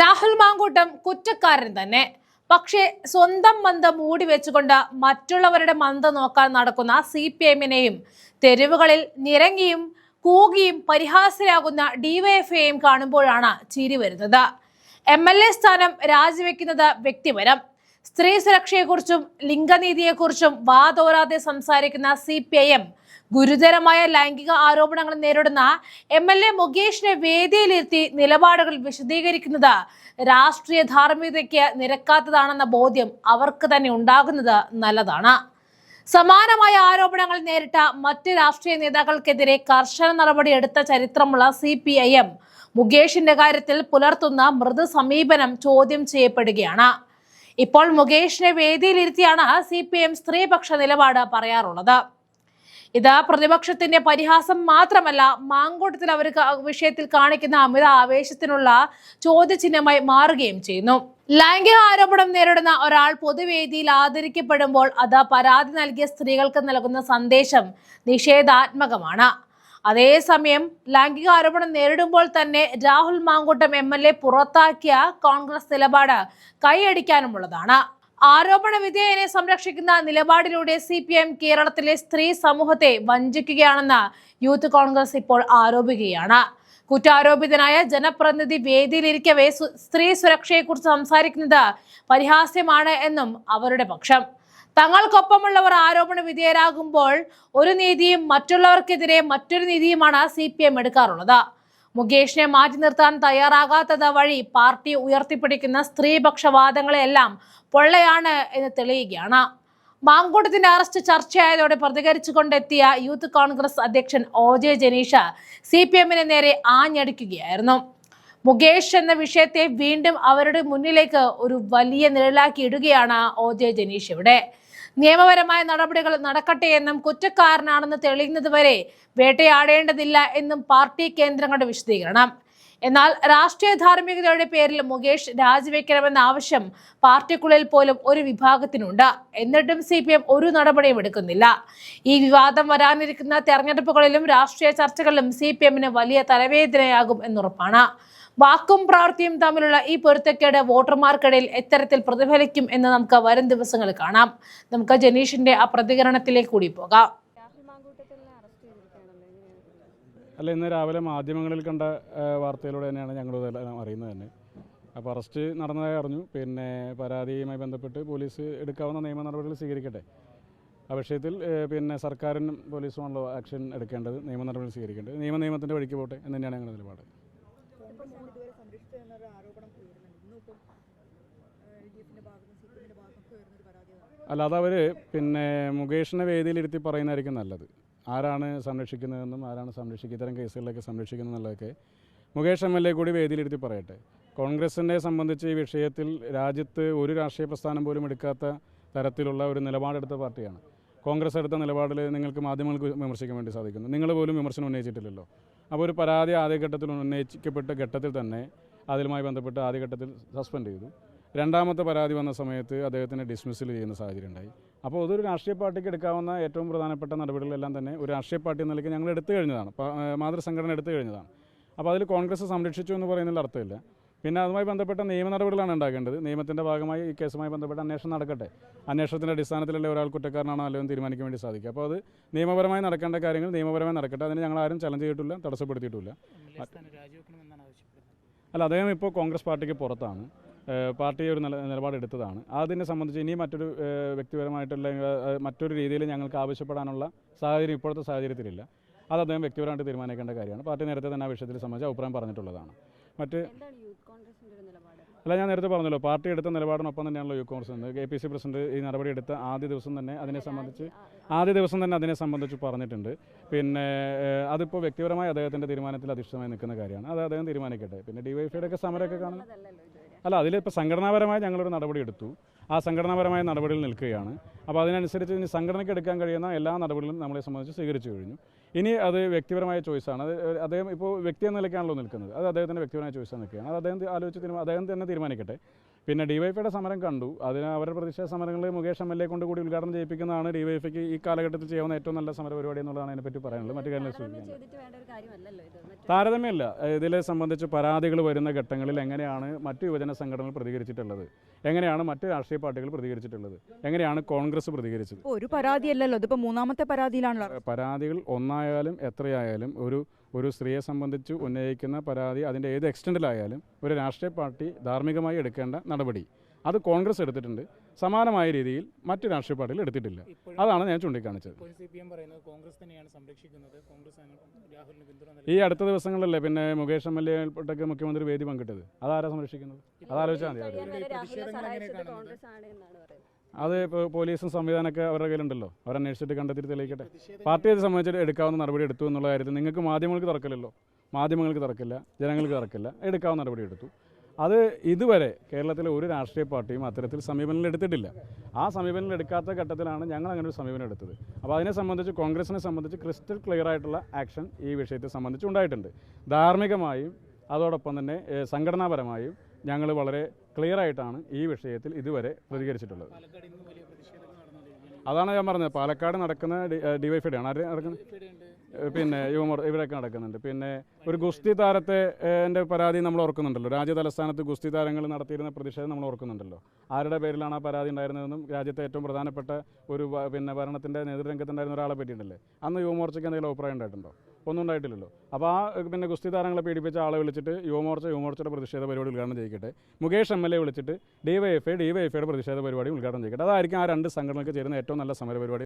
രാഹുൽ മാങ്കൂട്ടം കുറ്റക്കാരൻ തന്നെ. പക്ഷേ സ്വന്തം മന്ത മൂടി വെച്ചുകൊണ്ട് മറ്റുള്ളവരുടെ മന്ത നോക്കാൻ നടക്കുന്ന സി പി എമ്മിനെയും തെരുവുകളിൽ നിരങ്ങിയും കൂകിയും പരിഹാസ്യരാകുന്ന ഡിവൈഎഫ്ഐയും കാണുമ്പോഴാണ് ചിരി വരുന്നത്. എം എൽ എ സ്ഥാനം രാജിവെക്കുന്നത് വ്യക്തിപരം. സ്ത്രീ സുരക്ഷയെക്കുറിച്ചും ലിംഗനീതിയെക്കുറിച്ചും വാതോരാതെ സംസാരിക്കുന്ന സി പി ഐ എം ഗുരുതരമായ ലൈംഗിക ആരോപണങ്ങൾ നേരിടുന്ന എം എൽ എ മുകേഷിനെ വേദിയിലിരുത്തി നിലപാടുകൾ വിശദീകരിക്കുന്നത് രാഷ്ട്രീയ ധാർമ്മികതയ്ക്ക് നിരക്കാത്തതാണെന്ന ബോധ്യം അവർക്ക് തന്നെ ഉണ്ടാകുന്നത് നല്ലതാണ്. സമാനമായ ആരോപണങ്ങൾ നേരിട്ട മറ്റ് രാഷ്ട്രീയ നേതാക്കൾക്കെതിരെ കർശന നടപടി എടുത്ത ചരിത്രമുള്ള സി പി ഐ എം മുകേഷിന്റെ കാര്യത്തിൽ പുലർത്തുന്ന മൃദു സമീപനം ചോദ്യം ചെയ്യപ്പെടുകയാണ്. ഇപ്പോൾ മുകേഷിനെ വേദിയിലിരുത്തിയാണ് സി പി എം സ്ത്രീപക്ഷ നിലപാട് പറയാറുള്ളത്. ഇത് പ്രതിപക്ഷത്തിന്റെ പരിഹാസം മാത്രമല്ല മാങ്കോട്ടത്തിൽ അവർ വിഷയത്തിൽ കാണിക്കുന്ന അമിത ആവേശത്തിനുള്ള ചോദ്യചിഹ്നമായി മാറുകയും ചെയ്യുന്നു. ലൈംഗിക ആരോപണം നേരിടുന്ന ഒരാൾ പൊതുവേദിയിൽ ആദരിക്കപ്പെടുമ്പോൾ അത് പരാതി നൽകിയ സ്ത്രീകൾക്ക് നൽകുന്ന സന്ദേശം നിഷേധാത്മകമാണ്. അതേസമയം ലൈംഗിക ആരോപണം നേരിടുമ്പോൾ തന്നെ Rahul Mankoottam M L A പുറത്താക്കിയ കോൺഗ്രസ് നിലപാട് കൈയടിക്കാനുമുള്ളതാണ്. ആരോപണ വിധേയനെ സംരക്ഷിക്കുന്ന നിലപാടിലൂടെ സി പി എം കേരളത്തിലെ സ്ത്രീ സമൂഹത്തെ വഞ്ചിക്കുകയാണെന്ന് യൂത്ത് കോൺഗ്രസ് ഇപ്പോൾ ആരോപിക്കുകയാണ്. കുറ്റാരോപിതനായ ജനപ്രതിനിധി വേദിയിലിരിക്കവേ സ്ത്രീ സുരക്ഷയെക്കുറിച്ച് സംസാരിക്കുന്നത് പരിഹാസ്യമാണ് എന്നും അവരുടെ പക്ഷം. തങ്ങൾക്കൊപ്പമുള്ളവർ ആരോപണ വിധേയരാകുമ്പോൾ ഒരു നീതിയും മറ്റുള്ളവർക്കെതിരെ മറ്റൊരു നീതിയുമാണ് സി പി എം എടുക്കാറുള്ളത്. മുകേഷിനെ മാറ്റി നിർത്താൻ തയ്യാറാകാത്തത് വഴി പാർട്ടി ഉയർത്തിപ്പിടിക്കുന്ന സ്ത്രീപക്ഷവാദങ്ങളെല്ലാം പൊള്ളയാണ് എന്ന് തെളിയുകയാണ്. മാങ്കൂട്ടത്തിന്റെ അറസ്റ്റ് ചർച്ചയായതോടെ പ്രതികരിച്ചുകൊണ്ടെത്തിയ യൂത്ത് കോൺഗ്രസ് അധ്യക്ഷൻ O J Janeesh C P എമ്മിന് നേരെ ആഞ്ഞടിക്കുകയായിരുന്നു. മുകേഷ് എന്ന വിഷയത്തെ വീണ്ടും അവരുടെ മുന്നിലേക്ക് ഒരു വലിയ നിഴലാക്കി ഇടുകയാണ് ഒ ജെ ജനീഷ് ഇവിടെ. നിയമപരമായ നടപടികൾ നടക്കട്ടെ എന്നും കുറ്റക്കാരനാണെന്ന് തെളിയുന്നതുവരെ വേട്ടയാടേണ്ടതില്ല എന്നും പാർട്ടി കേന്ദ്രങ്ങളുടെ വിശദീകരണം. എന്നാൽ രാഷ്ട്രീയ ധാർമ്മികതയുടെ പേരിൽ മുകേഷ് രാജിവെക്കണമെന്ന ആവശ്യം പാർട്ടിക്കുള്ളിൽ പോലും ഒരു വിഭാഗത്തിനുണ്ട്. എന്നിട്ടും സി പി എം ഒരു നടപടിയും എടുക്കുന്നില്ല. ഈ വിവാദം വരാനിരിക്കുന്ന തെരഞ്ഞെടുപ്പുകളിലും രാഷ്ട്രീയ ചർച്ചകളിലും സി പി എമ്മിന് വലിയ തലവേദനയാകും എന്നുറപ്പാണ്. വാക്കും പ്രവൃത്തിയും തമ്മിലുള്ള ഈ പൊരുത്തക്കേട് വോട്ടർമാർക്കിടയിൽ എത്തരത്തിൽ പ്രതിഫലിക്കും എന്ന് നമുക്ക് വരും ദിവസങ്ങൾ കാണാം. നമുക്ക് ജനീഷിന്റെ ആ പ്രതികരണത്തിലേക്ക് കൂടി പോകാം രാഹുൽ മാങ്കൂട്ടത്തിനെ അറസ്റ്റ് ചെയ്തിരിക്കുകയാണല്ലോ എങ്ങനെയാണ് അല്ല ഇന്ന് രാവിലെ മാധ്യമങ്ങളിൽ കണ്ട വാർത്തയിലൂടെ തന്നെയാണ് ഞങ്ങൾ അറിയുന്നത് തന്നെ. അപ്പോൾ അറസ്റ്റ് നടന്നതായി അറിഞ്ഞു. പിന്നെ പരാതിയുമായി ബന്ധപ്പെട്ട് പോലീസ് എടുക്കാവുന്ന നിയമ നടപടികൾ സ്വീകരിക്കട്ടെ. ആ വിഷയത്തിൽ പിന്നെ സർക്കാരിനും പോലീസുമാണല്ലോ ആക്ഷൻ എടുക്കേണ്ടത് നിയമ നടപടികൾ സ്വീകരിക്കേണ്ടത്. നിയമ നിയമത്തിന്റെ വഴിക്ക് പോട്ടെ എന്ന് തന്നെയാണ് ഞങ്ങളുടെ നിലപാട്. അല്ലാതെ അവർ പിന്നെ മുകേഷിനെ വേദിയിലിരുത്തി പറയുന്നതായിരിക്കും നല്ലത്. ആരാണ് സംരക്ഷിക്കുന്നതെന്നും ആരാണ് സംരക്ഷിക്കുക ഇത്തരം കേസുകളിലൊക്കെ സംരക്ഷിക്കുന്നതെന്നുള്ളതൊക്കെ മുകേഷ് എം എൽ എ കൂടി വേദിയിലിരുത്തി പറയട്ടെ. കോൺഗ്രസിനെ സംബന്ധിച്ച് ഈ വിഷയത്തിൽ രാജ്യത്ത് ഒരു രാഷ്ട്രീയ പ്രസ്ഥാനം പോലും എടുക്കാത്ത തരത്തിലുള്ള ഒരു നിലപാടെടുത്ത പാർട്ടിയാണ്. കോൺഗ്രസ് എടുത്ത നിലപാടിൽ നിങ്ങൾക്ക് മാധ്യമങ്ങൾക്ക് വിമർശിക്കാൻ വേണ്ടി സാധിക്കുന്നു. നിങ്ങൾ പോലും വിമർശനം ഉന്നയിച്ചിട്ടില്ലല്ലോ. അപ്പോൾ ഒരു പരാതി ആദ്യഘട്ടത്തിൽ ഉന്നയിക്കപ്പെട്ട ഘട്ടത്തിൽ തന്നെ അതിലുമായി ബന്ധപ്പെട്ട് ആദ്യഘട്ടത്തിൽ സസ്പെൻഡ് ചെയ്തു. രണ്ടാമത്തെ പരാതി വന്ന സമയത്ത് അദ്ദേഹത്തിനെ ഡിസ്മിസിൽ ചെയ്യുന്ന സാഹചര്യം ഉണ്ടായി അപ്പോൾ അതൊരു രാഷ്ട്രീയ പാർട്ടിക്ക് എടുക്കാവുന്ന ഏറ്റവും പ്രധാനപ്പെട്ട നടപടികളെല്ലാം തന്നെ ഒരു രാഷ്ട്രീയ പാർട്ടി എന്ന നിലയ്ക്ക് ഞങ്ങൾ എടുത്തു കഴിഞ്ഞതാണ്. മാതൃസംഘടന എടുത്തു കഴിഞ്ഞതാണ്. അപ്പോൾ അതിൽ കോൺഗ്രസ് സംരക്ഷിച്ചു എന്ന് പറയുന്നതിൽ അർത്ഥമില്ല. പിന്നെ അതുമായി ബന്ധപ്പെട്ട നിയമ നടപടികളാണ് ഉണ്ടാക്കേണ്ടത് നിയമത്തിന്റെ ഭാഗമായി ഈ കേസുമായി ബന്ധപ്പെട്ട അന്വേഷണം നടക്കട്ടെ. അന്വേഷണത്തിന്റെ അടിസ്ഥാനത്തിലല്ലേ ഒരാൾ കുറ്റക്കാരനാണോ അല്ലയോ എന്ന് തീരുമാനിക്കാൻ വേണ്ടി സാധിക്കും അപ്പോൾ അത് നിയമപരമായി നടക്കേണ്ട കാര്യങ്ങൾ നിയമപരമായി നടക്കട്ടെ. അതിന് ഞങ്ങൾ ആരും ചലഞ്ച് ചെയ്തിട്ടില്ല തടസ്സപ്പെടുത്തിയിട്ടില്ല. അല്ല അദ്ദേഹം ഇപ്പോൾ കോൺഗ്രസ് പാർട്ടിക്ക് പുറത്താണ്. പാർട്ടി ഒരു നില നിലപാടെടുത്തതാണ്. അതിനെ സംബന്ധിച്ച് ഇനി മറ്റൊരു വ്യക്തിപരമായിട്ടുള്ള മറ്റൊരു രീതിയിൽ ഞങ്ങൾക്ക് ആവശ്യപ്പെടാനുള്ള സാഹചര്യം ഇപ്പോഴത്തെ സാഹചര്യത്തിലില്ല. അത് അദ്ദേഹം വ്യക്തിപരമായിട്ട് തീരുമാനിക്കേണ്ട കാര്യമാണ്. പാർട്ടി നേരത്തെ തന്നെ ആ വിഷയത്തിൽ സംബന്ധിച്ച് അഭിപ്രായം പറഞ്ഞിട്ടുള്ളതാണ്. മറ്റ് യൂത്ത് അല്ല ഞാൻ നേരത്തെ പറഞ്ഞല്ലോ പാർട്ടി എടുത്ത നിലപാടിനൊപ്പം തന്നെയാണല്ലോ യു കോൺഗ്രസ് എന്ന് കെ പി സി പ്രസിഡന്റ് ഈ നടപടി എടുത്ത ആദ്യ ദിവസം തന്നെ അതിനെ സംബന്ധിച്ച് ആദ്യ ദിവസം തന്നെ അതിനെ സംബന്ധിച്ച് പറഞ്ഞിട്ടുണ്ട്. പിന്നെ അതിപ്പോൾ വ്യക്തിപരമായി അദ്ദേഹത്തിന്റെ തീരുമാനത്തിൽ അധിഷ്ഠിതമായി നിൽക്കുന്ന കാര്യമാണ്. അത് അദ്ദേഹം തീരുമാനിക്കട്ടെ. പിന്നെ ഡിവൈഫൈയുടെ ഒക്കെ സമരമൊക്കെ കാണുന്നത് അല്ല അതിലിപ്പോൾ സംഘടനാപരമായി ഞങ്ങളൊരു നടപടി എടുത്തു. ആ സംഘടനാപരമായ നടപടിയിൽ നിൽക്കുകയാണ്. അപ്പോൾ അതിനനുസരിച്ച് ഇനി സംഘടനയ്ക്ക് എടുക്കാൻ കഴിയുന്ന എല്ലാ നടപടികളും നമ്മളെ സംബന്ധിച്ച് സ്വീകരിച്ചു കഴിഞ്ഞു. ഇനി അത് വ്യക്തിപരമായ ചോയ്സാണ്. അത് അദ്ദേഹം ഇപ്പോൾ വ്യക്തി എന്ന നിലയ്ക്കാണല്ലോ നിൽക്കുന്നത്. അത് അദ്ദേഹത്തിന്റെ വ്യക്തിപരമായ ചോയ്സാണ് നിൽക്കുകയാണ്. അത് അദ്ദേഹം ആലോചിച്ച് അദ്ദേഹം തന്നെ തീരുമാനിക്കട്ടെ. പിന്നെ ഡിവൈഫൈയുടെ സമരം കണ്ടു. അതിന് അവരുടെ പ്രതിഷേധ സമരങ്ങൾ മുകേഷ് എം എൽ എ കൊണ്ട് കൂടി ഉദ്ഘാടനം ചെയ്യിപ്പിക്കുന്നതാണ് ഡിവൈഫൈക്ക് ഈ കാലഘട്ടത്തിൽ ചെയ്യാവുന്ന ഏറ്റവും നല്ല സമര പരിപാടി എന്നുള്ളതാണ് അതിനെപ്പറ്റി പറയാനുള്ളത്. മറ്റു കാര്യങ്ങൾ സൂചിപ്പിക്കുന്നത് ചെയ്തിട്ട് വേണ്ട ഒരു കാര്യമല്ലല്ലോ ഇത് താരതമ്യമല്ല ഇതിലെ സംബന്ധിച്ച് പരാതികൾ വരുന്ന ഘട്ടങ്ങളിൽ എങ്ങനെയാണ് മറ്റു യുവജന സംഘടനകൾ പ്രതികരിച്ചിട്ടുള്ളത്? എങ്ങനെയാണ് മറ്റു രാഷ്ട്രീയ പാർട്ടികൾ പ്രതികരിച്ചിട്ടുള്ളത്? എങ്ങനെയാണ് കോൺഗ്രസ് പ്രതികരിച്ചത്? ഒരു പരാതിയല്ലല്ലോ. ഇതിപ്പോൾ മൂന്നാമത്തെ പരാതിയിലാണല്ലോ. പരാതികൾ ഒന്നായാലും എത്രയായാലും ഒരു ഒരു സ്ത്രീയെ സംബന്ധിച്ച് ഉന്നയിക്കുന്ന പരാതി അതിന്റെ ഏത് എക്സ്റ്റൻഡിലായാലും ഒരു രാഷ്ട്രീയ പാർട്ടി ധാർമ്മികമായി എടുക്കേണ്ട നടപടി. അത് കോൺഗ്രസ് എടുത്തിട്ടുണ്ട്. സമാനമായ രീതിയിൽ മറ്റു രാഷ്ട്രീയ പാർട്ടികൾ എടുത്തിട്ടില്ല. അതാണ് ഞാൻ ചൂണ്ടിക്കാണിച്ചത്. ഈ അടുത്ത ദിവസങ്ങളിലല്ലേ പിന്നെ മുകേഷ് എം എൽ എ ഉൾപ്പെട്ടൊക്കെ മുഖ്യമന്ത്രി വേദി പങ്കിട്ടത്? അതാരാ സംരക്ഷിക്കുന്നത്? അതാലോചിച്ചാൽ മതി. അത് ഇപ്പോൾ പോലീസും സംവിധാനമൊക്കെ അവരുടെ കയ്യിലുണ്ടല്ലോ. അവരന്വേഷിച്ചിട്ട് കണ്ടെത്തിയിട്ട് തെളിയിക്കട്ടെ. പാർട്ടി അത് സംബന്ധിച്ചിട്ട് എടുക്കാവുന്ന നടപടി എടുത്തു എന്നുള്ള കാര്യത്തിൽ നിങ്ങൾക്ക് മാധ്യമങ്ങൾക്ക് തറക്കില്ലല്ലോ മാധ്യമങ്ങൾക്ക് തറക്കില്ല ജനങ്ങൾക്ക് തറക്കില്ല എടുക്കാവുന്ന നടപടി എടുത്തു. അത് ഇതുവരെ കേരളത്തിലെ ഒരു രാഷ്ട്രീയ പാർട്ടിയും അത്തരത്തിൽ സമീപനം എടുത്തിട്ടില്ല. ആ സമീപനം എടുക്കാത്ത ഘട്ടത്തിലാണ് ഞങ്ങൾ അങ്ങനെ ഒരു സമീപനം എടുത്തത്. അപ്പോൾ അതിനെ സംബന്ധിച്ച് കോൺഗ്രസിനെ സംബന്ധിച്ച് ക്രിസ്റ്റൽ ക്ലിയർ ആയിട്ടുള്ള ആക്ഷൻ ഈ വിഷയത്തെ സംബന്ധിച്ച് ഉണ്ടായിട്ടുണ്ട്. ധാർമ്മികമായും അതോടൊപ്പം തന്നെ സംഘടനാപരമായും ഞങ്ങൾ വളരെ ക്ലിയർ ആയിട്ടാണ് ഈ വിഷയത്തിൽ ഇതുവരെ പ്രതികരിച്ചിട്ടുള്ളത്. അതാണ് ഞാൻ പറഞ്ഞത്. പാലക്കാട് നടക്കുന്ന ഡിവൈഫൈഡ് ആണ് ആര് നടക്കുന്നത് പിന്നെ യുവമോർ ഇവിടെയൊക്കെ നടക്കുന്നുണ്ട്. പിന്നെ ഒരു ഗുസ്തി താരത്തെ എന്റെ പരാതി നമ്മൾ ഓർക്കുന്നുണ്ടല്ലോ. രാജ്യ തലസ്ഥാനത്ത് ഗുസ്തി താരങ്ങൾ നടത്തിയിരുന്ന പ്രതിഷേധം നമ്മൾ ഓർക്കുന്നുണ്ടല്ലോ. ആരുടെ പേരിലാണ് ആ പരാതി ഉണ്ടായിരുന്നതെന്നും രാജ്യത്തെ ഏറ്റവും പ്രധാനപ്പെട്ട ഒരു പിന്നെ ഭരണത്തിന്റെ നേതൃരംഗത്തുണ്ടായിരുന്ന ഒരാളെ പറ്റിയിട്ടില്ലേ? അന്ന് യുവമോർച്ചയ്ക്ക് എന്തെങ്കിലും അഭിപ്രായം ഉണ്ടായിട്ടുണ്ടോ? ഒന്നും ഉണ്ടായിട്ടില്ലല്ലോ. അപ്പോൾ ആ പിന്നെ ഗുസ്തി താരങ്ങളെ പീഡിപ്പിച്ച ആളെ വിളിച്ചിട്ട് യുവമോർച്ച യുവമോർച്ചയുടെ പ്രതിഷേധ പരിപാടി ഉദ്ഘാടനം ചെയ്യിക്കട്ടെ. മുകേഷ് എം എൽ എ വിളിച്ചിട്ട് ഡിവൈഎഫ്ഐ ഡിവൈഎഫ്ഐയുടെ പ്രതിഷേധ പരിപാടി ഉദ്ഘാടനം ചെയ്യിക്കട്ടെ. അതായിരിക്കും ആ രണ്ട് സംഘടനകൾക്ക് ചേരുന്ന ഏറ്റവും നല്ല സമര പരിപാടി